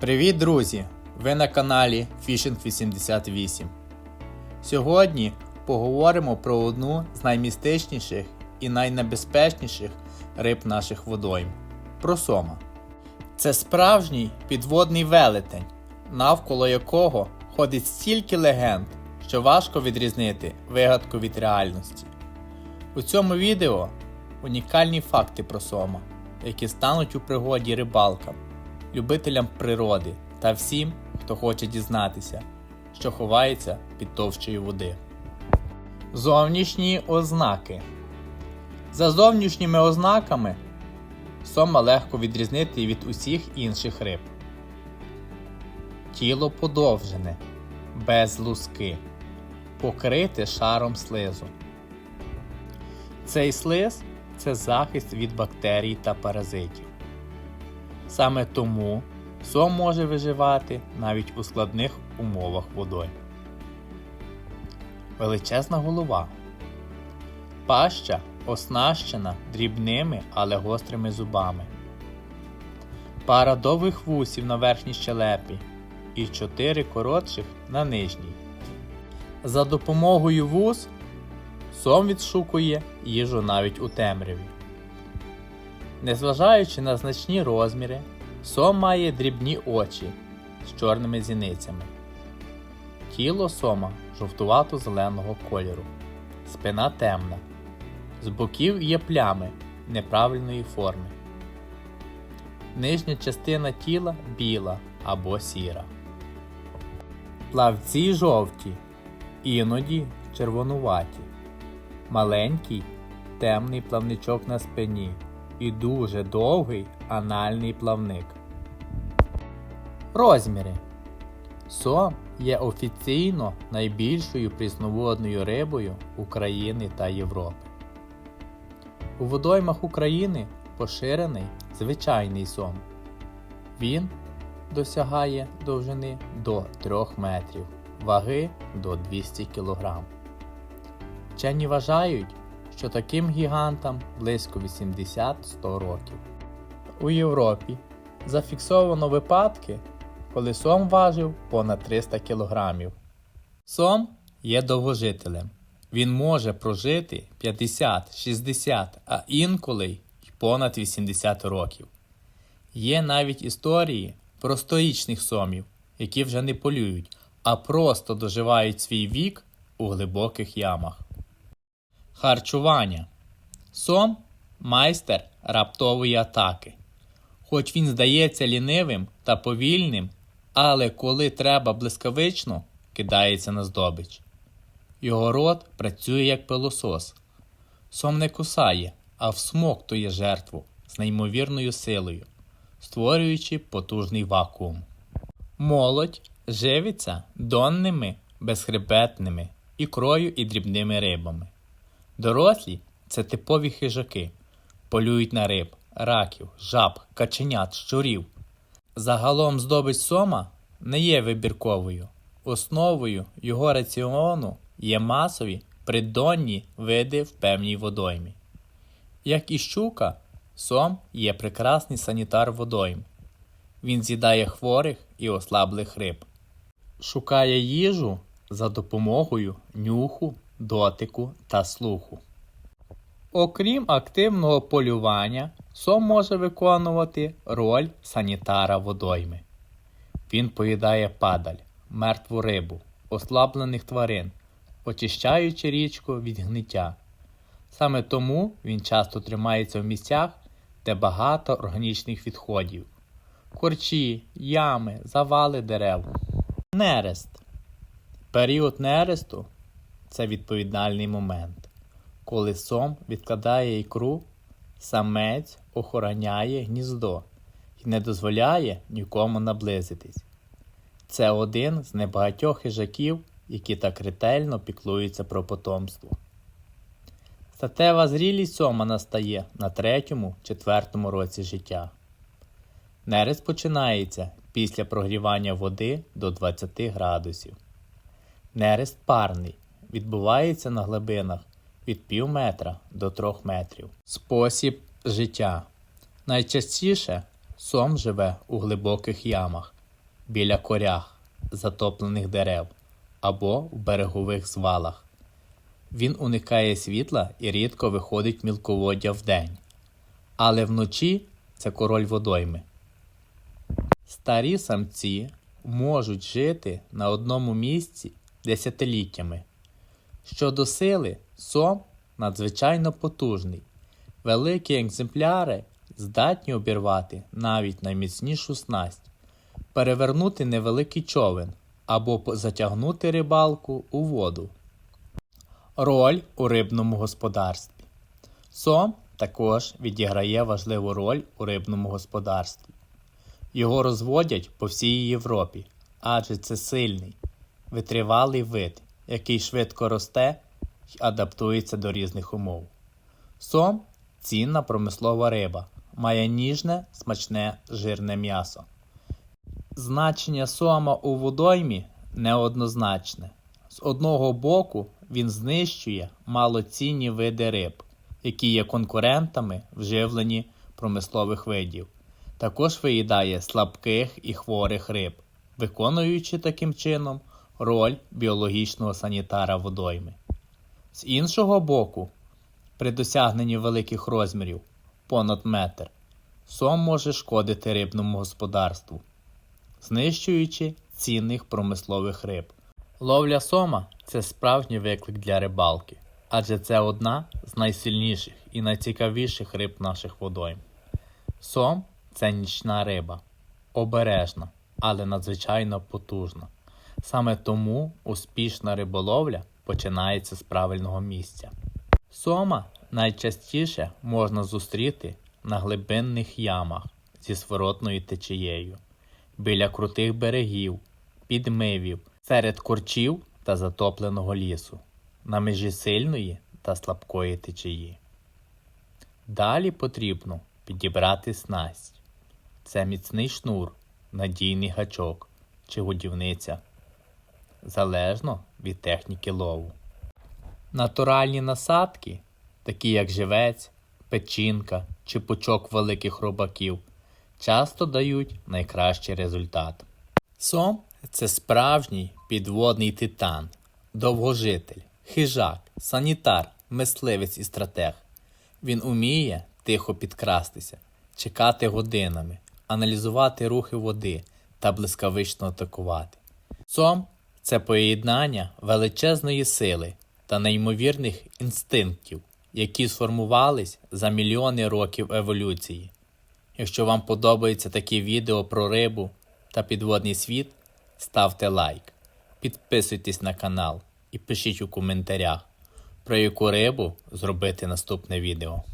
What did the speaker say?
Привіт, друзі! Ви на каналі Fishing 88. Сьогодні поговоримо про одну з наймістичніших і найнебезпечніших риб наших водойм про сома. Це справжній підводний велетень, навколо якого ходить стільки легенд, що важко відрізнити вигадку від реальності. У цьому відео унікальні факти про сома, які стануть у пригоді рибалкам, любителям природи та всім, хто хоче дізнатися, що ховається під товщою води. Зовнішні ознаки. За зовнішніми ознаками сома легко відрізнити від усіх інших риб. Тіло подовжене, без луски, покрите шаром слизу. Цей слиз це захист від бактерій та паразитів. Саме тому сом може виживати навіть у складних умовах водойм. Величезна голова. Паща оснащена дрібними, але гострими зубами. Пара довгих вусів на верхній щелепі і чотири коротших на нижній. За допомогою вус сом відшукує їжу навіть у темряві. Незважаючи на значні розміри, сом має дрібні очі з чорними зіницями. Тіло сома жовтувато-зеленого кольору, спина темна. З боків є плями неправильної форми. Нижня частина тіла біла або сіра. Плавці жовті, іноді червонуваті. Маленький темний плавничок на спині і дуже довгий анальний плавник. Розміри. Сом є офіційно найбільшою прісноводною рибою України та Європи. У водоймах України поширений звичайний сом. Він досягає довжини до 3 метрів, ваги до 200 кг. Вчені вважають, що таким гігантам близько 80-100 років. У Європі зафіксовано випадки, коли сом важив понад 300 кг. Сом є довгожителем. Він може прожити 50, 60, а інколи й понад 80 років. Є навіть історії про сторічних сомів, які вже не полюють, а просто доживають свій вік у глибоких ямах. Харчування. Сом майстер раптової атаки. Хоч він здається лінивим та повільним, але коли треба блискавично, кидається на здобич. Його рот працює як пилосос. Сом не кусає, а всмоктує жертву з неймовірною силою, створюючи потужний вакуум. Молодь живиться донними, безхребетними, ікрою і дрібними рибами. Дорослі це типові хижаки, полюють на риб, раків, жаб, каченят, щурів. Загалом здобич сома не є вибірковою. Основою його раціону є масові придонні види в певній водоймі. Як і щука, сом є прекрасний санітар водойм. Він з'їдає хворих і ослаблих риб. Шукає їжу за допомогою нюху, дотику та слуху. Окрім активного полювання, сом може виконувати роль санітара водойми. Він поїдає падаль, мертву рибу, ослаблених тварин, очищаючи річку від гниття. Саме тому він часто тримається в місцях, де багато органічних відходів, корчі, ями, завали дерев. Нерест. Період нересту це відповідальний момент. Коли сом відкладає ікру, самець охороняє гніздо і не дозволяє нікому наблизитись. Це один з небагатьох хижаків, які так ретельно піклуються про потомство. Статева зрілість сома настає на третьому-четвертому році життя. Нерест починається після прогрівання води до 20 градусів. Нерест парний відбувається на глибинах від пів метра до трьох метрів. Спосіб життя. Найчастіше сом живе у глибоких ямах, біля корях, затоплених дерев або в берегових звалах. Він уникає світла і рідко виходить мілководдя вдень. Але вночі це король водойми. Старі самці можуть жити на одному місці десятиліттями. Щодо сили, сом надзвичайно потужний. Великі екземпляри здатні обірвати навіть найміцнішу снасть, перевернути невеликий човен або затягнути рибалку у воду. Роль у рибному господарстві. Сом також відіграє важливу роль у рибному господарстві. Його розводять по всій Європі, адже це сильний, витривалий вид, який швидко росте і адаптується до різних умов. Сом цінна промислова риба, має ніжне, смачне, жирне м'ясо. Значення сома у водоймі неоднозначне. З одного боку він знищує малоцінні види риб, які є конкурентами в живленні промислових видів. Також виїдає слабких і хворих риб, виконуючи таким чином роль біологічного санітара водойми. З іншого боку, при досягненні великих розмірів понад метр, сом може шкодити рибному господарству, знищуючи цінних промислових риб. Ловля сома це справжній виклик для рибалки, адже це одна з найсильніших і найцікавіших риб наших водойм. Сом це нічна риба, обережна, але надзвичайно потужна. Саме тому успішна риболовля починається з правильного місця. Сома найчастіше можна зустріти на глибинних ямах зі своротною течією, біля крутих берегів, підмивів, серед корчів та затопленого лісу, на межі сильної та слабкої течії. Далі потрібно підібрати снасть. Це міцний шнур, надійний гачок чи годівниця, залежно від техніки лову. Натуральні насадки, такі як живець, печінка чи пучок великих робаків, часто дають найкращий результат. Сом це справжній підводний титан, довгожитель, хижак, санітар, мисливець і стратег. Він уміє тихо підкрастися, чекати годинами, аналізувати рухи води та блискавично атакувати. Сом це поєднання величезної сили та неймовірних інстинктів, які сформувались за мільйони років еволюції. Якщо вам подобаються такі відео про рибу та підводний світ, ставте лайк, підписуйтесь на канал і пишіть у коментарях, про яку рибу зробити наступне відео.